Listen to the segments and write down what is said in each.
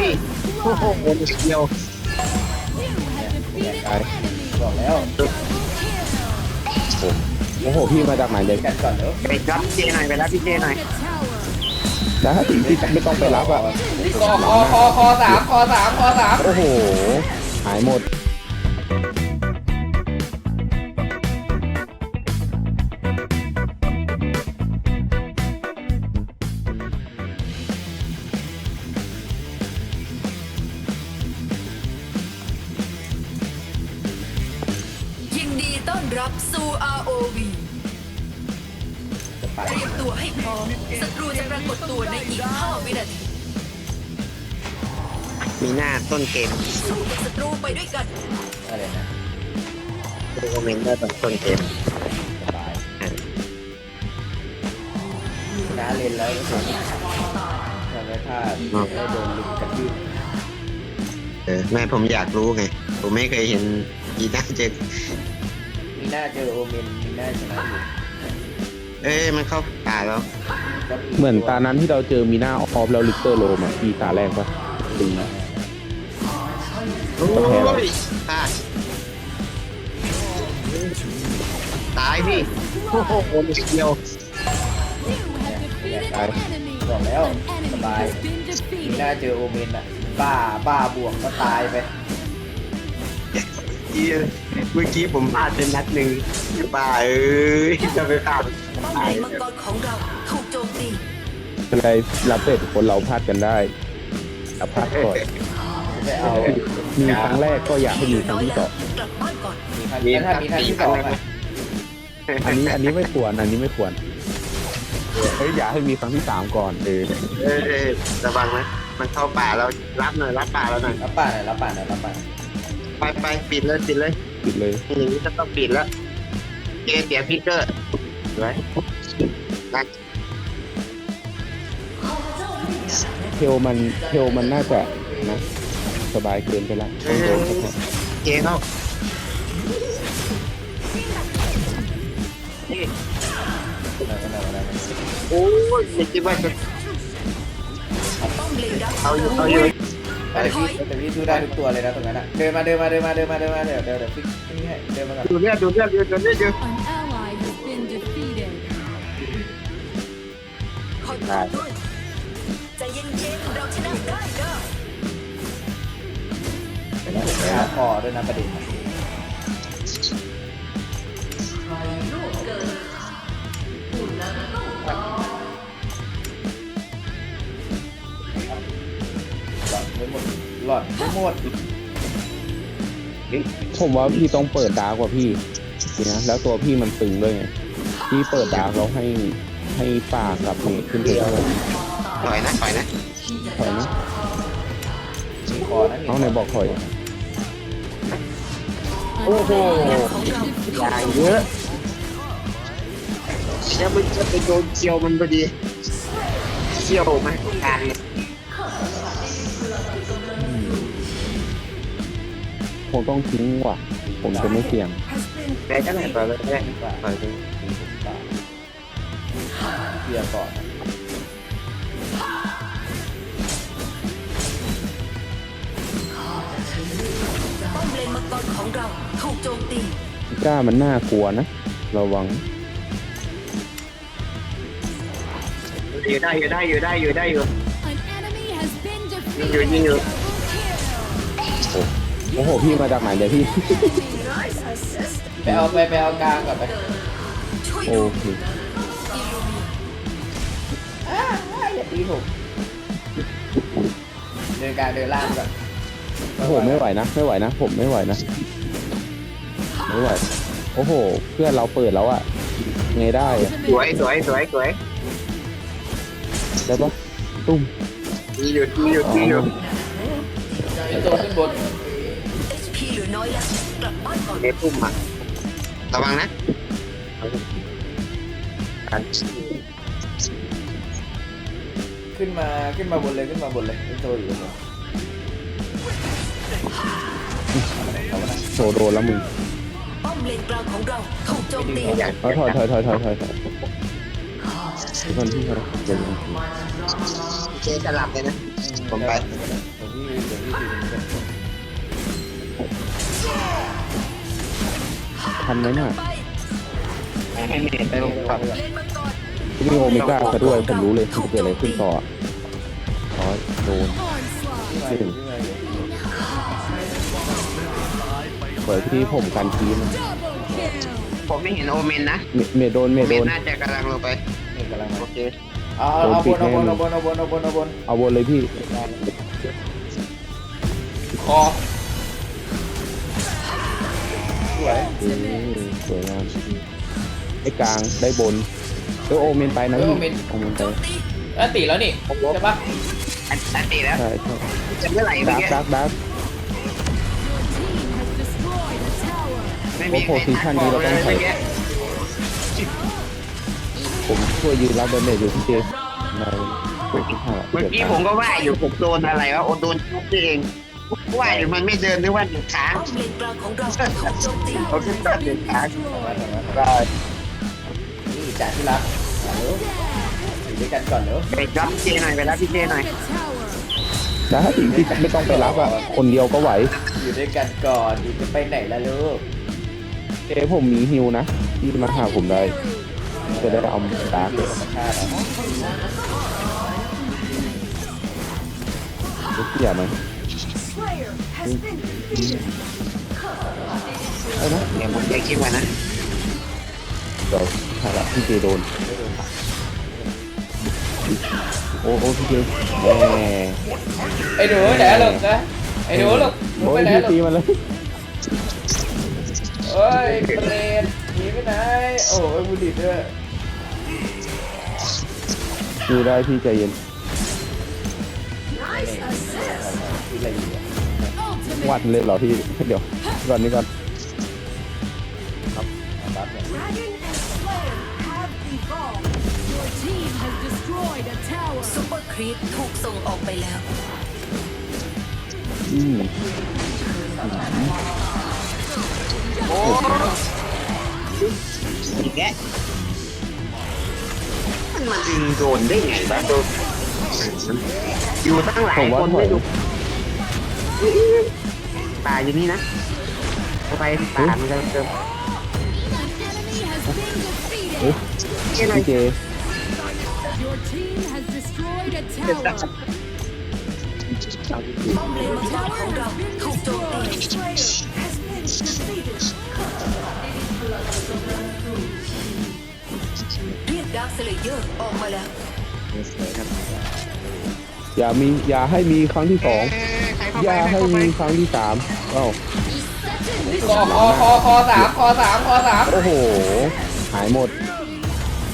พี่โอ้โหโดนเดียวตายบอกแล้วโอ้โหพี่มาจากไหนเลยกันก่อนเดี๋ยวไปรับเจหน่อยไปรับพี่เจหน่อยแล้วถ้าพี่ไม่ต้องไปรับอะคอคอคอคอสามคอสามคอสามโอ้โหหายหมด รับสู่ ROV จะไปเตรียมตัวให้พร้อมศัตรูจะปรากฏตัวในอีก 5 วินาทีมีหน้าต้นเกมสู้กับศัตรูไปด้วยกันอะไรนะดูคอมเมนต์ได้ตอนต้นเกมสบายน้าเล่นแล้วรู้สึกทำให้พลาดได้โดนลุมกระทืบเออแม่ผมอยากรู้ไง ผมไม่เคยเห็นอีน่าเจอ มีหน้าเจอโอเมนมีหน้าชนะอยู่เอ้ยมันเข้าป่าแล้วก็เหมือนตานั้นที่เราเจอมีหน้าออฟแล้วลิกเตอร์โลมาพี่ตาแรกปะดีโอ้ยพลาดตายพี่โอ้โหโดนเดียวตายบอกแล้วสบายมีหน้าเจอโอเมนอะ บ้าบ้าบวกก็ตายไป เมื่อกี้ผมพลาดเป็นนัดหนึ่งบ้าเอ้ยจะไปพลาดป้อมเลนมังกรของเราถูกโจมตีอะไรรับเสร็จคนเราพลาดกันได้แต่พลาดก่อนไปเอามีครั้งแรกก็อยากให้มีครั้งที่สองกลับบ้านก่อนมีคันแล้วถ้ามีคันที่สองอันนี้อันนี้ไม่ควรอันนี้ไม่ควรเฮ้ยอยากให้มีครั้งที่สามก่อนเออเออระวังนะมันเข้าป่าแล้วรับหน่อยรับป่าแล้วหน่อยรับป่าหน่อยรับป่าหน่อยรับป่า ไปไปปิดเลยปิดเลยปิดเลยอย่างนี้ก็ต้องปิดแล้วเจเสียพิกเกอร์ไว้นั่นเทลมันเทลมันน่าจะนะสบายเกินไปละต้องโดนสักหน่อยเจเข้านี่อะไรอะไรอะไรโอ้ยไม่คิดว่าจะป้อมเลนดักเอาอยู่เอาอยู่ แต่พี่แต่พี่สู้ได้ทุกตัวเลยนะตรงนั้นอะเดินมาเดินมาเดินมาเดินมาเดินมาเดี๋ยวเดี๋ยวเดี๋ยวฟิกนี่ให้เดินมาก่อนดูเลือดดูเลือดดูเลือดดูเลือด An ally has been defeated. คอยพักด้วยใจเย็นๆเราชนะได้เด้อไปหาคอด้วยนะประเด็นหล ไม่หมดหลอดไม่หมดผมว่าพี่ต้องเปิดดาร์กกว่าพี่จริงนะแล้วตัวพี่มันตึงด้วยไงพี่เปิดดาร์กแล้วให้ให้ป่ากับเมทขึ้นไปได้ถอยนะถอยนะถอยนะมีคอนะมีเอาไหนบอกถอย An Oh, ally has oh. been อย่า defeated. เยอะแล้วมันจะไปโดนเคียวมันพอดีเคียวไหมการเลย งต้องทิ้งว่ะ ผมจะไม่เสี่ยง แต่ก็ไหนต่อเลยได้ดีกว่าต่อยไปเคลียร์ก่อนป้อมเลนมังกรของเราถูกโจมตีกล้ามันน่ากลัวนะ ระวัง อยู่ได้อยู่ได้อยู่ได้อยู่ได้อยู่ An enemy has been ยิงอยู่ยิง defeated. อยู่ โอ้โหพี่มาจากไหนเลยพี่ ไปเอาไปไปเอากลางก่อนไปช่วยโอดูเคอ้าอย่าตีผมเดินกลางเดินล่างก่อนโอ้โหไม่ไหวนะไม่ไหวนะ ผมไม่ไหวนะไม่ไหวโอ้โห เพื่อนเราเปิดแล้วอะไงได้อะสวยสวยสวยสวยได้ปะตุ้มมีอยู่ มีอยู่มีอยู่ไอ้ตัวขึ้นบน HP เหลือน้อ ยแล้วกลับบ้านก่อน เนปุ่มอะระวังนะกันขึ้นมาขึ้นมาบนเลยขึ้นมาบนเลยไอ้ตัวอยู่บนโชว์โดนแล้วมึงป้อมเลนกลางของเราถูกโจมตีอยากถอยถอยถอยถอยถอยถอยถอยทุกคนที่เขาเดี๋ยวเจจะหลับเลยนะ ผมไปผมพี่ถือเป็นคน ทันไหมน่ะไปให้เมทไปลงก่อนเลนมังกรมีโอเมก้าซะด้วยผมรู้เลยมันจะเกิดอะไรขึ้นต่อร้อยโดน Onslaught. พี่มาอยู่พี่มาอยู่เปิดที่ผมกันทีม Double kill. ผมไม่เห็นโอเมนนะ เมเมโดนเมเมโดนนน่าจะกำลังลงไปนี่กำลังมาโอเคเอาเอาเอาบนเอาบนเอาบนเอาบนเอาบนเอาบนเอาวนเลยพี่คอส วยเออสวยงามไอ้กลางได้บนเออโอเมนไปนะพี่โอเมนโจไปมตีเอ้ยตีแล้วนี่ใช่ปะอันอันตีแล้วใช่ใช่จะเมื่อไหร่เมื่อดักกี้ดักดัก Your team has destroyed a tower. ไม่มีใครทักบอกเลยเมื่อกี้ผมช่วยยืนรับดาเมจอยู่พี่เจในตัวที่ห้าเมื่อกี้ผมก็ว่าอยู่ผมโดนอะไรวะโอโดนชุบนี่เอง ว่าอยู่มันไม่เดินนึกว่าอยู่ค้างป้อมเลนกลางของเราถูกโจมตีเขาขึ้นตัดเดินค้างทำมาทำมาได้นี่จ่าที่รักมาเร็วอยู่ด้วยกันก่อนเร็วไปรับพี่เจหน่อยไปรับพี่เจหน่อย The tower. ได้พี่ไม่ต้องไปรับอะ คนเดียวก็ไหว อยู่ด้วยกันก่อนอยู่จะไปไหนล่ะลูกเอ้ผมมีฮิวนะที่มาหาผมได้ จะได้เอาดาร์กธรรมชาติอะเสียไหม ไอ้นะเดี๋ยวผมจะคิดว่านะเดี๋ยวหาละพี่เจโดน โอ้โอ้พี่เจแหม ไอ้หนูไหนลูกนะไอ้หนูลูกหนูโอ้ไปยไหนพี่ลูตีกมันเลยเอ้ยเปรตหนีไปไหนโอ้ยบุหรี่ด้วยดูได้พี่ใจเย็นที่อะไรอยู่อะ Ultimate. วัดเลยเหรอพี่ เดี๋ยวก่อนนี้ก่อนเอาบัฟเนี่ย Your team has destroyed a tower. ซุปเปอร์ครีปถูกส่งออกไปแล้ว อืมโอ้อีกแล้วมันมาดึงโดนได้ไงบ้างโดนอยู่ตั้งหลายผมว่าคนถอไม่ยดู ป่าอยู่นี่นะเข้าไปป่ามันจะเติม An enemy has been defeated. เฮ้ยพี่เจ Your team has destroyed a tower. ป้อมเลนมังกรของเราถูกโจมตีเรียกดาร์คสเลเยอร์ออกมาแล้วอย่ามีอย่าให้มีครั้งที่สองอ ย่าให้มีครั้งที่สามเอ้าคอคอคอคอสามคอสามคอสามโอ้โห หายหมด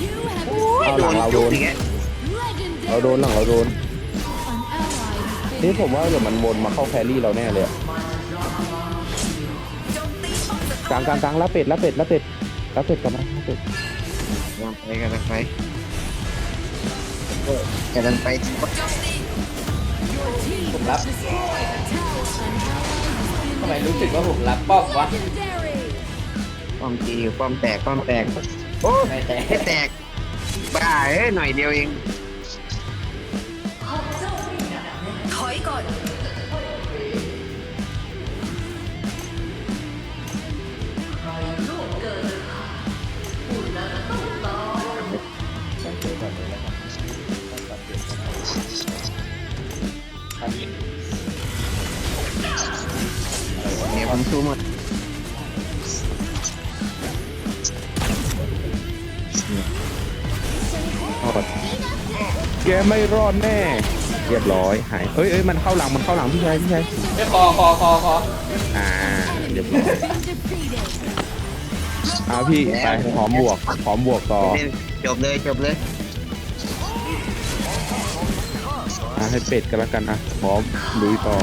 You have เอาหลังเราโดน legendary. เราโดนหลังเราโดน An ally has นี่ been ผมว่าเดี๋ยวมันวนมาเข้าแครี่เราแน่เลยอะโจมตีป้อมศัตรูกลางกลางกลางละเป็ดละเป็ดละเป็ดละเป็ดกลับมาละเป็ดกำลังไปกำลังไปกำลังไปโจมตี your team ผมรับ destroyed a tower. An ally ทำไม has รู้สึกว่าผมรับป้อมวะ been legendary. ป้อมตีอยู่ป้อมแตกป้อมแตก โอ้ไม่แต่ไม่แตก บ้าเอ้ยหน่อยเดียวเอง ถอยก่อนเดี๋ย วผมสู้หมดรอดแกไม่รอดแน่ เรียบร้อยหายเอ้ยเอ้ยมันเข้าหลังมันเข้าหลังพี่ชายพี่ชายไอ้คอคอคอคออ่าเรียบร้อย Been defeated. เอาพี่ไปพร้อมบวกพร้อมบวกต่อเล่นจบเลยจบเลย ให้เป็ดกันแล้วกันอะพร้อมลุยต่อ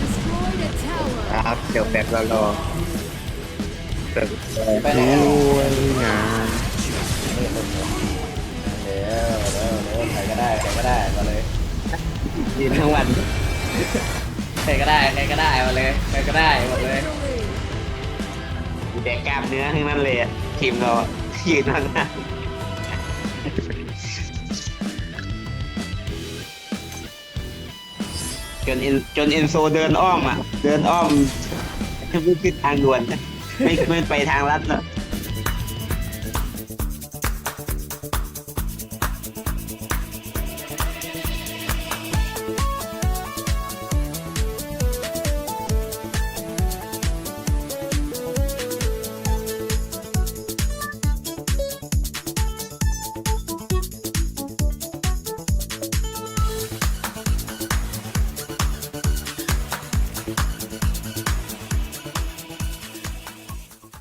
Destroyed a tower. ครับเดี๋ยวแบบเรารอเปิดไปไหนด้อะวยงานเร็วเร็วเร็วใครก็ได้ใครก็ได้มาเลยยืนทั้งวันใครก็ได้ใครก็ได้มาเลยใครก็ได้หมดเลยแดกกล้ามเนื้อทั้งนั้นเลยอะทีมเราอะยืนทั้งนั้น จนเอ็นจนเอ็นโซเดินอ้อมอะ เดินอ้อมไม่ขึ้นทางด่วนไม่ไม่ไปทางลัดแล้ว